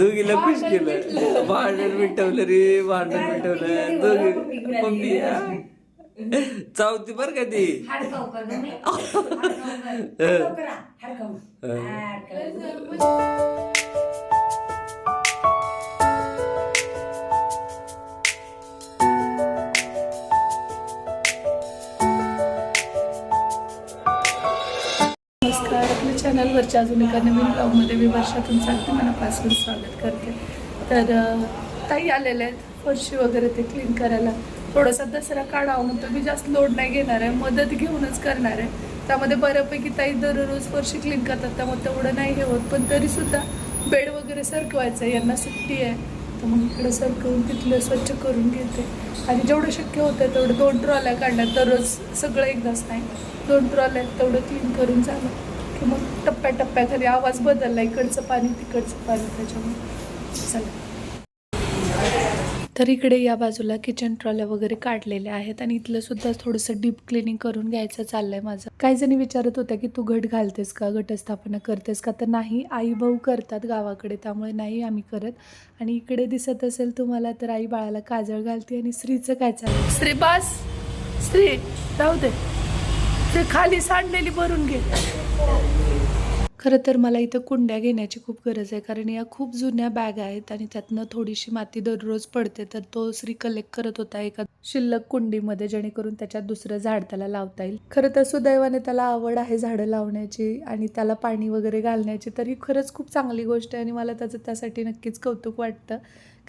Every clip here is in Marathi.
दोघीला खुश केलं भांडण मिटवलं रे भांडण मिटवलं. दोघी मम्मी हा. चावती बर का ती? हाडकाव चॅनलवरच्या अजून एका नवीन ब्लॉगमध्ये मी वर्षातून अगदी मनापासून स्वागत करते. तर ताई आलेल्या आहेत फरशी वगैरे ते क्लीन करायला. थोडासा दसरा काढावा म्हणतो मी जास्त लोड नाही घेणार आहे मदत घेऊनच करणार आहे. त्यामध्ये बऱ्यापैकी ताई दररोज फरशी क्लीन करतात त्यामुळे तेवढं नाही हे होत. पण तरीसुद्धा बेड वगैरे सरकवायचं आहे यांना सुट्टी आहे. तर मग इकडे सरकवून तिथलं स्वच्छ करून घेते. आणि जेवढं शक्य होतं तेवढं दोन ट्रॉल्या काढण्यात दररोज सगळं एकदाच नाही. दोन ट्रॉल्या तेवढं क्लीन करून झालं. की मग टप्प्याटप्प्याखाली आवाज बदलला इकडचं पाणी तिकडचं पाणी त्याच्यामुळे चला तर इकडे या बाजूला किचन ट्रॉल्या वगैरे काढलेल्या आहेत आणि इथलं सुद्धा थोडंसं डीप क्लिनिंग करून घ्यायचं चाललंय माझं. काही जणी विचारत होत्या की तू घट घालतेस का? घटस्थापना करतेस का? तर नाही आई भाऊ करतात गावाकडे त्यामुळे नाही आम्ही करत. आणि इकडे दिसत असेल तुम्हाला तर आई बाळाला काजळ घालते आणि स्त्रीचं काय चाललं स्त्री बास स्त्री राहू दे. ते खाली सांडलेली भरून घे. खरं तर मला इथं कुंड्या घेण्याची खूप गरज आहे कारण या खूप जुन्या बॅग आहेत आणि त्यातनं थोडीशी माती दररोज पडते तर तो श्री कलेक्ट करत होता एका शिल्लक कुंडीमध्ये जेणेकरून त्याच्यात दुसरं झाड त्याला लावता येईल. खरं तर सुदैवाने त्याला आवड आहे झाडं लावण्याची आणि त्याला पाणी वगैरे घालण्याची तर ही खरंच खूप चांगली गोष्ट आहे आणि मला त्याचं त्यासाठी नक्कीच कौतुक वाटतं.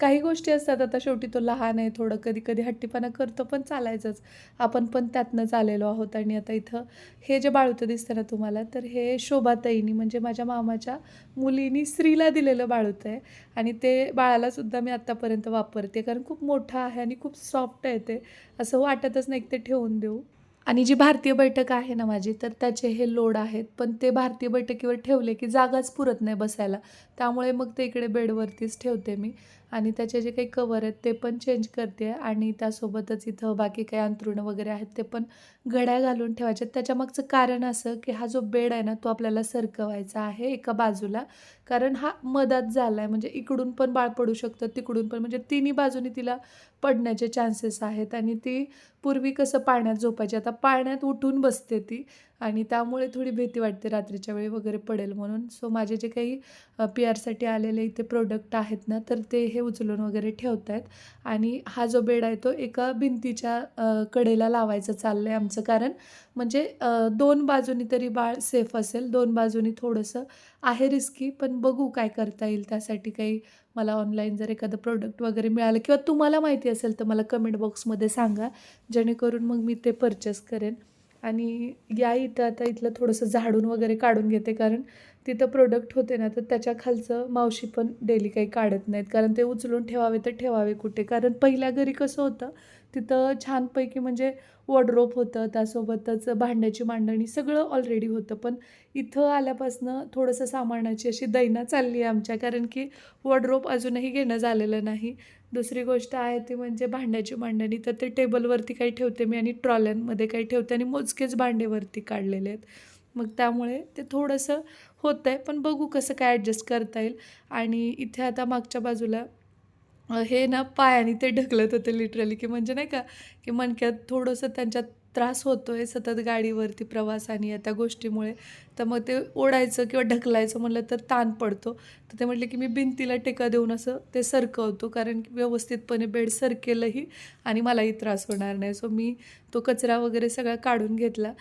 काही गोष्टी असतात आता शेवटी तो लहान आहे थोडं कधी कधी हट्टीपणा करतो पण चालायचंच. आपण पण त्यातनं आलेलो आहोत आणि आता इथं हे जे बाळूतं दिसतं ना तुम्हाला तर हे शोभाताईनी म्हणजे माझ्या मामाच्या मुलीनी स्त्रीला दिलेलं बाळूतं आहे. आणि ते बाळाला सुद्धा मी आत्तापर्यंत वापरते कारण खूप मोठं आहे आणि खूप सॉफ्ट आहे ते. असं वाटतच नाही ते ठेवून देऊ. आणि जी भारतीय बैठक आहे ना माझी तर त्याचे हे लोड आहेत. पण ते भारतीय बैठकीवर ठेवले की जागाच पुरत नाही बसायला. त्यामुळे मग ते इकडे बेडवरतीच ठेवते मी. आणि त्याचे जे काही कवर आहेत ते पण चेंज करते आणि त्यासोबतच इथं बाकी काही अंथरुणं वगैरे आहेत ते पण घड्या घालून ठेवायचे त्याच्या मागचं कारण असं की हा जो बेड आहे ना तो आपल्याला सरकवायचा आहे एका बाजूला. कारण हा मधात झाला आहे म्हणजे इकडून पण बाळ पडू शकतं तिकडून पण. म्हणजे तिन्ही बाजूनी तिला पडण्याचे चान्सेस आहेत. आणि ती पूर्वी कसं पाण्यात झोपायची आता पाण्यात उठून बसते ती. आणि त्यामुळे थोडी भीती वाटते रात्रीच्या वेळी वगैरे पडेल म्हणून. सो माझे जे काही पी आरसाठी आलेले इथे प्रोडक्ट आहेत ना तर ते हे उचलून वगैरे ठेवत आहेत. आणि हा जो बेड आहे तो एका भिंतीच्या कडेला लावायचं चाललं आहे आमचं. कारण म्हणजे दोन बाजूनी तरी बाळ सेफ असेल दोन बाजूनी थोडंसं आहे रिस्की पण बघू काय करता येईल त्यासाठी काही मला ऑनलाईन जर एखादं प्रोडक्ट वगैरे मिळालं किंवा तुम्हाला माहिती असेल तर मला कमेंट बॉक्समध्ये सांगा जेणेकरून मग मी ते परचेस करेन. आणि या इथं आता इथलं थोडंसं झाडून वगैरे काढून घेते कारण तिथं प्रोडक्ट होते ना तर त्याच्या खालचं मावशी पण डेली काही काढत नाहीत. कारण ते उचलून ठेवावे तर ठेवावे कुठे. कारण पहिल्या घरी कसं होतं तिथं छानपैकी म्हणजे वॉर्डरोब होतं त्यासोबतच भांड्याची मांडणी सगळं ऑलरेडी होतं. पण इथं आल्यापासनं थोडंसं सामानाची अशी दैना चालली आहे आमच्या कारण की वॉर्डरोब अजूनही घेणं झालेलं नाही. दुसरी गोष्ट आहे ती म्हणजे भांड्याची मांडणी तर ते टेबलवरती काही ठेवते मी आणि ट्रॉल्यांमध्ये काही ठेवते आणि मोजकेच भांडेवरती काढलेले आहेत. मग त्यामुळे ते थोडंसं होतं आहे पण बघू कसं काय ॲडजस्ट करता येईल. आणि इथे आता मागच्या बाजूला हे ना पायाने ते ढकलत होते लिटरली की म्हणजे नाही का की मणक्यात थोडंसं त्यांच्यात त्रास होतो आहे सतत गाडीवरती प्रवासाने या त्या गोष्टीमुळे. तर मग ते ओढायचं किंवा ढकलायचं म्हटलं तर ताण पडतो. तर ते म्हटले की मी भिंतीला टेका देऊन असं ते सरकवतो कारण की व्यवस्थितपणे बेड सरकेलही आणि मलाही त्रास होणार नाही. सो मी तो कचरा वगैरे सगळा काढून घेतला.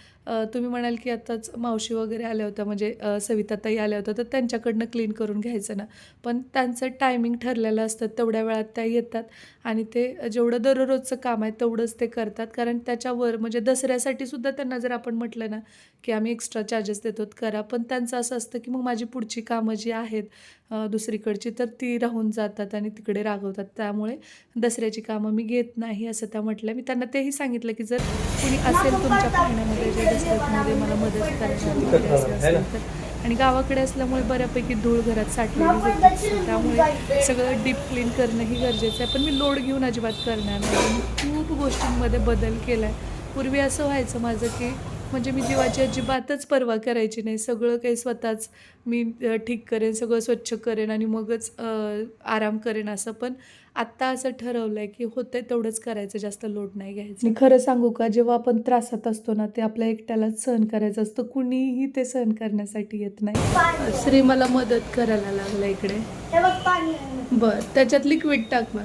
तुम्ही म्हणाल की आत्ताच मावशी वगैरे आल्या होत्या म्हणजे सविताताई आल्या होत्या तर त्यांच्याकडनं क्लीन करून घ्यायचं ना. पण त्यांचं टायमिंग ठरलेलं असतं तेवढ्या वेळात त्या येतात आणि ते जेवढं दररोजचं काम आहे तेवढंच ते करतात. कारण त्याच्यावर म्हणजे दसऱ्यासाठी सुद्धा त्यांना जर आपण म्हटलं ना की आम्ही एक्स्ट्रा चार्जेस देतो करा. पण त्यांचं असं असतं की मग माझी पुढची कामं जी आहेत दुसरीकडची तर ती राहून जातात आणि तिकडे रागवतात. त्यामुळे दसऱ्याची कामं मी घेत नाही असं त्या म्हटलं मी त्यांना तेही सांगितलं की जर कुणी असेल तुमच्या पाहण्यामध्ये जे दसऱ्यामध्ये मला मदत तर आणि गावाकडे असल्यामुळे बऱ्यापैकी धूळ घरात साठलेली होती त्यामुळे सगळं डीप क्लीन करणंही गरजेचं आहे. पण मी लोड घेऊन अजिबात करणार नाही. मी खूप गोष्टींमध्ये बदल केला आहे पूर्वी असं व्हायचं माझं की म्हणजे मी जीवाची अजिबातच पर्वा करायची नाही. सगळं काही स्वतःच मी ठीक करेन सगळं स्वच्छ करेन आणि मगच आराम करेन असं. पण आत्ता असं ठरवलं आहे की होतंय तेवढंच करायचं जास्त लोड नाही घ्यायचं. आणि खरं सांगू का जेव्हा आपण त्रासात असतो ना ते आपल्या एकट्यालाच सहन करायचं असतं. कुणीही ते सहन करण्यासाठी येत नाही. श्री मला मदत करायला लागला इकडे. हे बघ पाणी आहे. बर त्याच्यात लिक्विड टाक बर.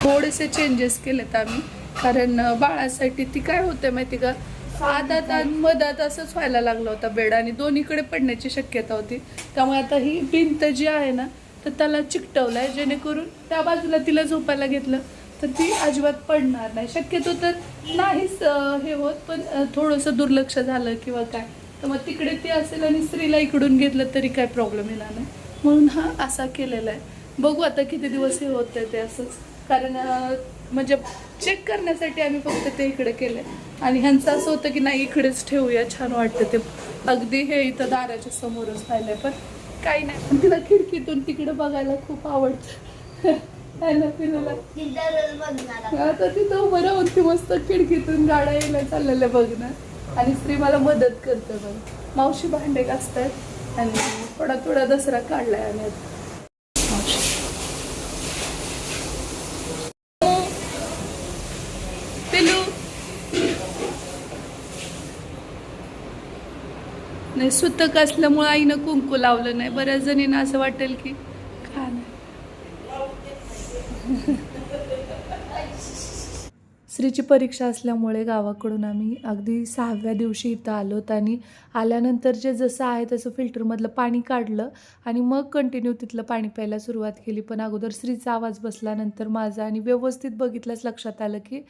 थोडेसे चेंजेस केलेत आम्ही. कारण बाळासाठी ती काय होते माहिती का? आता आणि मधात असंच व्हायला लागला होता बेड आणि दोन्हीकडे पडण्याची शक्यता होती. त्यामुळे आता ही भिंत जी आहे ना तर त्याला चिकटवलाय जेणेकरून त्या बाजूला तिला झोपायला घेतलं तर ती अजिबात पडणार नाही. शक्यतो तर नाहीच हे होत पण थोडंसं दुर्लक्ष झालं किंवा काय. तर मग तिकडे ती असेल आणि स्त्रीला इकडून घेतलं तरी काय प्रॉब्लेम येणार नाही. म्हणून हा असा केलेला आहे. बघू आता किती दिवस हे होत आहे ते असंच. कारण म्हणजे चेक करण्यासाठी आम्ही फक्त ते इकडे केलं आणि ह्यांचं असं होतं की नाही इकडेच ठेवूया छान वाटतं ते. अगदी हे इथं दाराच्या समोरच राहिलंय पण काही नाही. पण तिला खिडकीतून तिकडे बघायला खूप आवडतं. आता तिथं उभं राहून ती मस्त खिडकीतून गाड्या यायला चाललेल्या बघणार. आणि स्त्री मला मदत करते बघ. मावशी भांडे घासतात आणि थोडा थोडा दसरा काढलाय आम्ही आता. मावशी पिलू नाही सुतक असल्यामुळं आईनं कुंकू लावलं नाही. बऱ्याच जणींना असं वाटेल की का नाही स्त्रीची परीक्षा असल्यामुळे गावाकडून आम्ही अगदी सहाव्या दिवशी इथं आलोत आणि आल्यानंतर जे जसं आहे तसं फिल्टरमधलं पाणी काढलं आणि मग कंटिन्यू तिथलं पाणी प्यायला सुरुवात केली. पण अगोदर स्त्रीचा आवाज बसल्यानंतर माझा आणि व्यवस्थित बघितल्यास लक्षात आलं की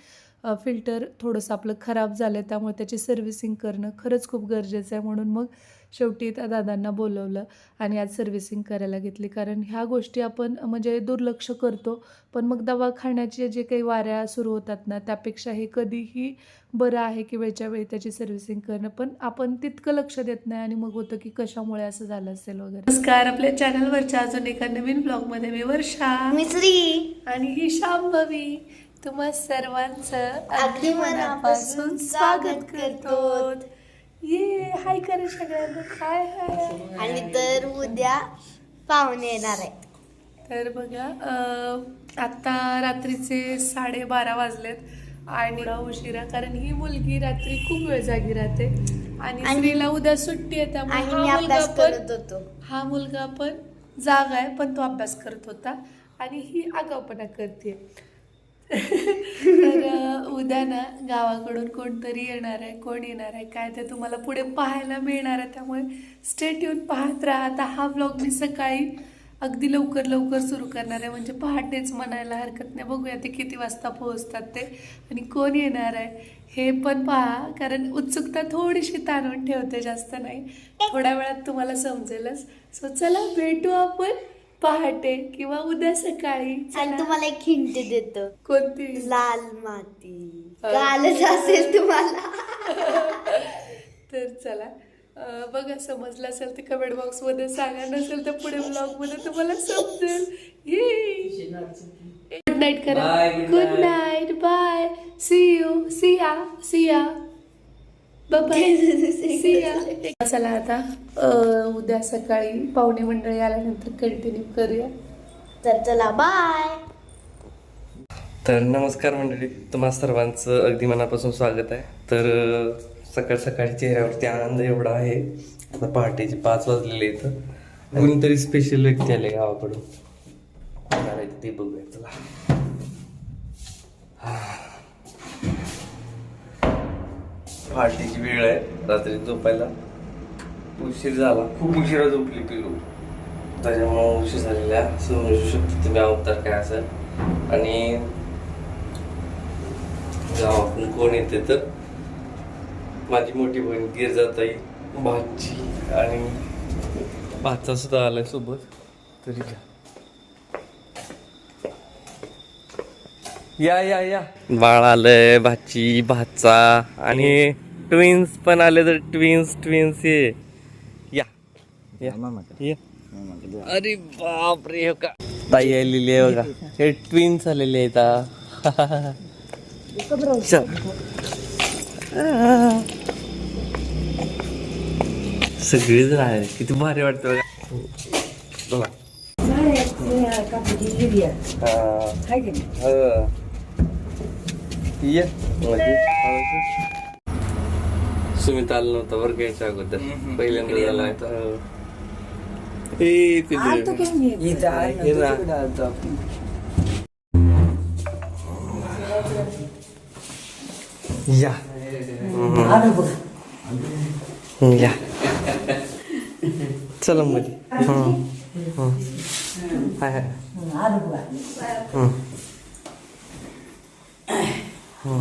फिल्टर थोडंसं आपलं खराब झालं आहे त्यामुळे त्याची सर्व्हिसिंग करणं खरंच खूप गरजेचं आहे. म्हणून मग शेवटी त्या दादांना बोलवलं आणि आज सर्व्हिसिंग करायला घेतली. कारण ह्या गोष्टी आपण म्हणजे दुर्लक्ष करतो. पण मग दवाखान्याचे जे काही वाऱ्या सुरू होतात ना त्यापेक्षा हे कधीही बरं आहे की वेळच्या वेळी त्याची सर्व्हिसिंग करणं. पण आपण तितकं लक्ष देत नाही आणि मग होतं की कशामुळे असं झालं असेल वगैरे. नमस्कार. आपल्या चॅनलवरच्या अजून एका नवीन ब्लॉगमध्ये मी वर्षा मी श्री. आणि ही शांभवी. तुम्हा सर्वांचं अगदी मनापासून स्वागत करतो. ये हाय करा सगळ्यांना. हाय हाय आणि तर उद्या पाहुणे येणार आहे तर बघा अं, आता रात्रीचे साडेबारा वाजलेत आणि थोडा उशिरा कारण ही मुलगी रात्री खूप वेळ जागी राहते. आणि आणि- स्त्रीला उद्या सुट्टी आहे त्यामुळे आणि हा मुलगा अभ्यास पण करत होतो. हा मुलगा पण जागा आहे पण तो अभ्यास करत होता. आणि ही आगावपणा करते तर उद्या ना गावाकडून कोणतरी येणार आहे कोण येणार आहे काय ते तुम्हाला पुढे पाहायला मिळणार आहे. त्यामुळे स्टेट येऊन पाहत राहा. आता हा ब्लॉग मी सकाळी अगदी लवकर लवकर सुरू करणार आहे. म्हणजे पहाटेच म्हणायला हरकत नाही. बघूया ते किती वाजता पोहोचतात ते आणि कोण येणार आहे हे पण पहा. कारण उत्सुकता थोडीशी ताणून ठेवते जास्त नाही. थोड्या वेळात तुम्हाला समजेलच. सो चला भेटू आपण. पहाटे किंवा उद्या सकाळी. आणि चला. तुम्हाला एक हिंट देतो. कोणती? लाल माती. कालच असेल तुम्हाला. तर चला. बघा समजलं असेल तर कमेंट बॉक्समध्ये सांगा नसेल तर पुढे ब्लॉगमध्ये तुम्हाला समजेल. गुड नाईट करा. Good. Night bye see you see ya see ya bye see ya चला आता उद्या सकाळी पाहुणे मंडळी आल्यानंतर कंटिन्यू करूया. तर चला बाय तर नमस्कार मंडळी तुम्हा सर्वांचं अगदी मनापासून स्वागत आहे. तर सकाळ सकाळी चेहऱ्यावरती आनंद एवढा आहे. आता पहाटेचे पाच वाजलेले इथं कोणीतरी स्पेशल व्यक्ती आले गावाकडून. ते बघूया चला. पहाटेची वेळ आहे. रात्री झोपायला उशीर झाला. खूप उशिरा झोपली पिलू त्याच्यामुळे उशीर झालेला. समजू शकतो. तुम्ही अवतार काय असेल? आणि गावाकडून कोण येते तर? माझी मोठी बहीण गिरजाताई भाची आणि भाचा सुद्धा आलाय सोबत. तरी या या या. बाळ आलंय भाची भाचा आणि ट्विन्स पण आले तर ट्विन्स ट्विन्स ये. या. या. या. अरे बाप रे हो का? ताई आलेली आहे बघा. हे ट्विन्स आलेले आहेत आ. चल. सगळेजण आहे किती भारी वाटतं बघा. हा. हा. ये. म्हणजे सुमित आलं नव्हतं बरं घ्यायच्या अगोदर पहिल्यांदा झाला आहे. ए पिल्लू. ये ना. चला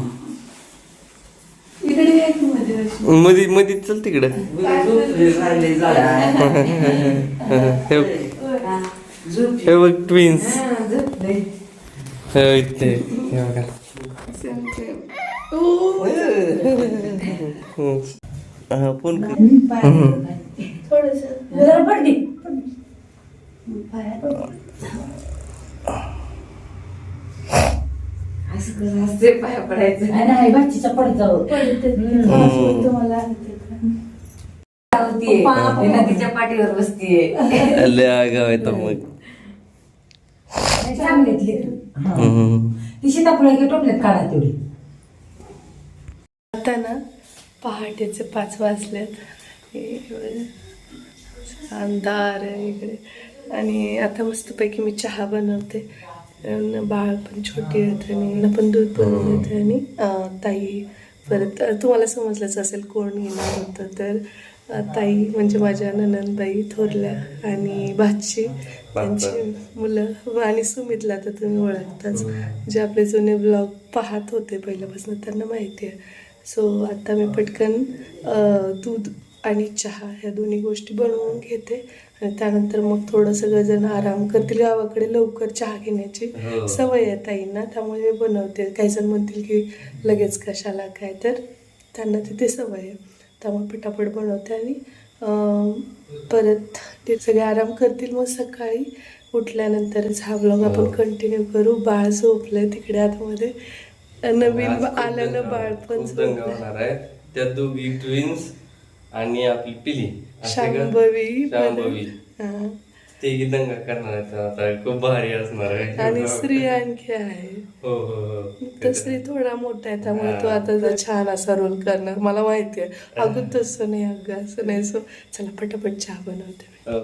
मध्ये मध्ये चल तिकडं. हे. बघ. ट्विन्स हे बघा हं. हा, कर हं. पाया पडायचं. नाही भाचीचा पडतो. तिच्या पाठीवर बसतीये. मग. हं. ती सीताफळ टोपल्यात काढा तेवढी. आता ना पहाटेचे पाच वाजलेत. हे बघा. अंधार आहे इकडे. आणि आता मस्तपैकी मी चहा बनवते. बाळ पण छोटी आहेत आणि यांना पण दूध बनवून देते आणि ताई परत तुम्हाला समजलंच असेल कोण येणार होतं. तर ताई म्हणजे माझ्या ननंदबाई थोरल्या आणि भाची. त्यांची मुलं आणि सुमितला तर तुम्ही ओळखताच. जे आपले जुने ब्लॉग पाहत होते पहिल्यापासून त्यांना माहिती आहे. सो आता मी पटकन दूध आणि चहा ह्या दोन्ही गोष्टी बनवून घेते. आणि त्यानंतर मग थोडं सगळंजण आराम करतील गावाकडे लवकर चहा घेण्याची हो. सवय आहे ताईंना. त्यामुळे बनवते. काही जण म्हणतील की लगेच कशाला काय तर. त्यांना तिथे सवय आहे. त्यामुळे पटापट बनवते आणि परत ते सगळे आराम करतील मग सकाळी. उठल्यानंतरच हा ब्लॉग आपण कंटिन्यू करू. बाळ झोपलंय तिकडे आतमध्ये. नवीन आलेलं दंगा- बाळ पण त्या दोघी ट्विन्स आणि आपली पिली? शांभवी शांभवी. हा. ते दंगा करणार आहेत आता. खूप भारी असणार आहे. आणि श्री आणखी आहे. हो हो हो. तर श्री थोडा मोठा आहे त्यामुळे तो आता जर छान असा रोल करणार. मला माहिती आहे. अगं तसं नाही अगं असं नाही. सो चला पटापट चहा बनवते.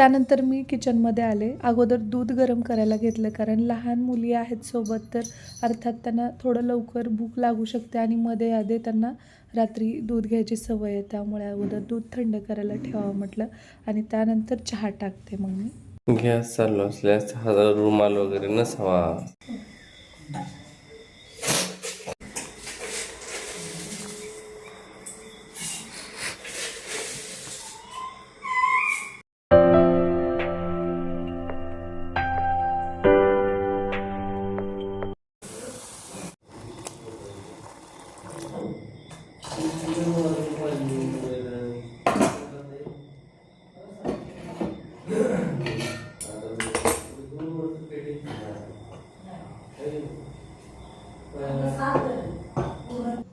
त्यानंतर मी किचनमध्ये आले. अगोदर दूध गरम करायला घेतलं कारण लहान मुली आहेत सोबत तर अर्थात त्यांना थोडं लवकर भूक लागू शकते आणि मध्ये आधे त्यांना रात्री दूध घ्यायची सवय आहे. त्यामुळे अगोदर दूध थंड करायला ठेवावं म्हटलं आणि त्यानंतर चहा टाकते मग मी. गॅस चालू असल्यास रुमाल वगैरे नसावा.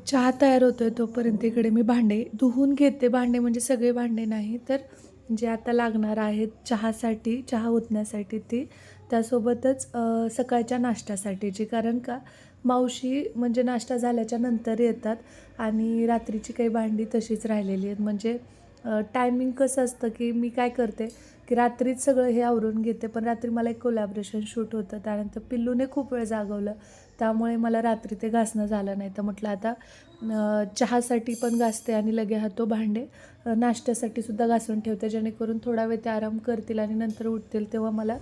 चहा तयार होतो आहे तोपर्यंत इकडे मी भांडे धुवून घेते. भांडे म्हणजे सगळे भांडे नाही तर जे आता लागणार आहेत चहासाठी चहा ओतण्यासाठी ती त्यासोबतच सकाळच्या नाश्त्यासाठीची कारण का मावशी म्हणजे नाश्ता झाल्याच्यानंतर येतात आणि रात्रीची काही भांडी तशीच राहिलेली आहेत. म्हणजे टायमिंग कसं असतं की मी काय करते की रात्रीच सगळं हे आवरून घेते पण रात्री मला एक कोलॅबरेशन शूट होतं त्यानंतर पिल्लूने खूप वेळ जागवलं. त्यामुळे मला रात्री ते घासणं झालं नाही. तर म्हटलं आता चहासाठी पण घासते आणि लगे हातो भांडे. नाश्त्यासाठी सुद्धा घासून ठेवते जेणेकरून थोडा वेळ ते आराम करतील आणि नंतर उठतील तेव्हा मला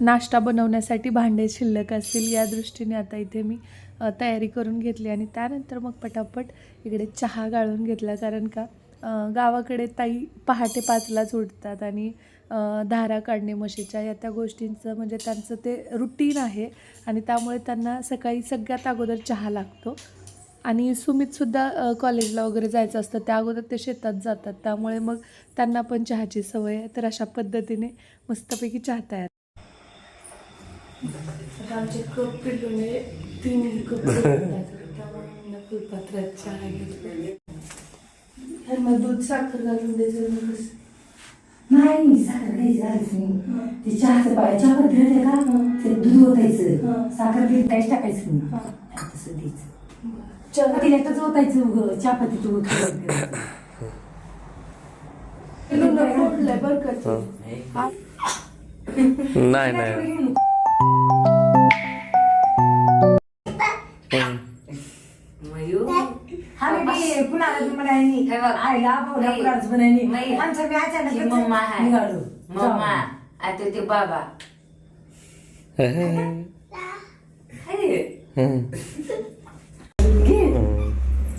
नाश्ता बनवण्यासाठी भांडे शिल्लक असतील या दृष्टीने आता इथे मी तयारी करून घेतली. आणि त्यानंतर मग पटापट इकडे चहा गाळून घेतला. कारण का गावाकडे ताई पहाटे पाचलाच उठतात आणि धारा काढणे म्हशीच्या या त्या गोष्टींचं म्हणजे त्यांचं ते रुटीन आहे आणि त्यामुळे त्यांना सकाळी सगळ्यात अगोदर चहा लागतो. आणि सुमितसुद्धा कॉलेजला वगैरे जायचं असतं त्या अगोदर ते शेतात जातात. त्यामुळे मग त्यांना पण चहाची सवय आहे तर अशा पद्धतीने मस्तपैकी चहा तयार आमचे कप तीन कप चहा घेतला तर मग दूध साखर घालून द्यायचं मग कसं? नाही साखर काही झालीच नाही ते चहाचं पाय चहा पत्ती होते का ते दूध ओतायचं. हं. साखर काही काहीच टाकायचं नाही हं. तसं द्यायचं. चहा. तिला एकच ओतायचं उगं. चहा पत्ती तू लुणं फोडलंय बरं का ते. हा. नाही. नाही कुणाला बी म्हणायनी हे बघ. आईला भाऊला नाही. कुणालाच म्हणायनी नाही. आमच्या बी अचानक ही मम्मा आहे. निघालो. मम्मा. आता ते बाबा.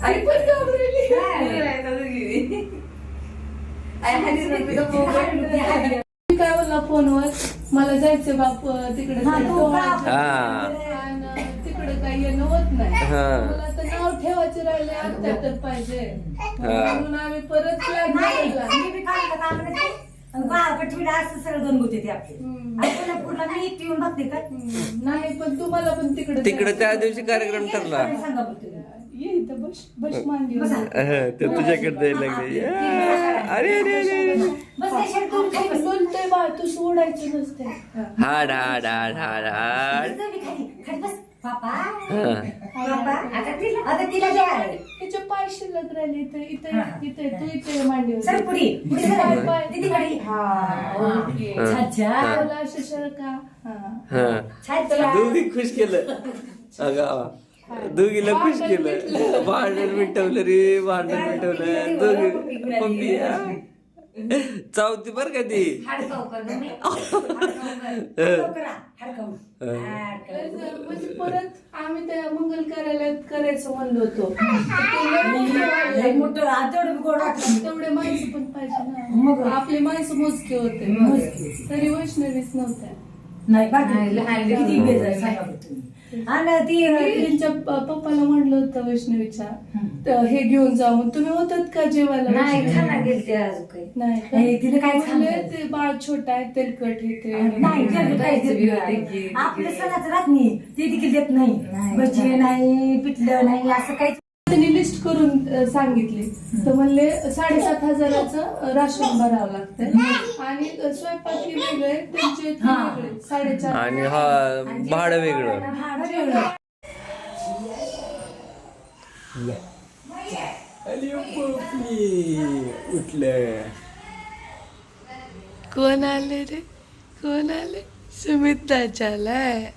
आई पण घाबरली. मी काय बोलला फोनवर? मला जायचं बाप तिकडे हा, तू का? हा. तिकडे काही येणं होत नाही. हा. मला तर ठेवायचे राहिले पाहिजे. म्हणून आम्ही परत नाही असं सगळं ते आपले. कोल्हापूरला मी एकटी येऊन बघते का? पण तुम्हाला पण तिकडे तिकडे त्या दिवशी कार्यक्रम ठरला. सांगा बघ तुम्ही. ये इथं बस बस मांडी बसा. अहं, ते तुझ्याकडे द्यायला लागले. या. अरे अरे अरे अरे. बस त्या शेड दोन खाली बस. बोलतोय बा तू सोडायचं नसते हाड हाड हाड हाड. हाड बस तुम्ही खाली खाली बस. पापा हा. पापा आता तिला आता तिला द्या. तिचे पाय शिल्लक राहिले इथे इथे हा. इथे तू इथे मांडी सर पुढे पुढे सर पाय. दीदी खाली हा ओके. हा. छाछा मला असे शरका हा. हा. छाछा दोघी खुश केलं. अगं दोघीला खुश केलं. भांडण मिटवलं रे भांडण मिटवलं. दोघी पप्पी हा. चावती बर का ती. म्हणजे परत आम्ही त्या मंगल कार्यालयात करायचं म्हणलो होतो. मोठं आतड गोड तेवढे माणसं पण पाहिजे मग? ना आपले माणसं मोजके होते. तरी वैष्णवीच नव्हत्या. नाही बाकी लहान किती सांगा तुम्ही. आणि ती त्यांच्या पप्पाला म्हणलं होतं वैष्णवीच्या हं. तर हे घेऊन जा म्हणून तुम्ही होतात का जेवायला नाही? खाना गेलते अजून काही नाही तिला काय खायचं? ते बाळ छोट आहे तेलकट हे ते नाही ते काहीच बी होते नाही. की- आपलं सणाचं राहत नाही ते देखील देत नाही. भजी नाही पिठलं नाही असं काहीच लिस्ट करून सांगितली. तर म्हणले साडेसात हजाराचं राशन भरावं लागतंय. आणि स्वयंपाक हे वेगळे त्यांचे. वेगळे साडेचार आणि हा भाडं वेगळं. भाडं वेगळं. उठलं. कोण आले रे? कोण आले? सुमित चालाय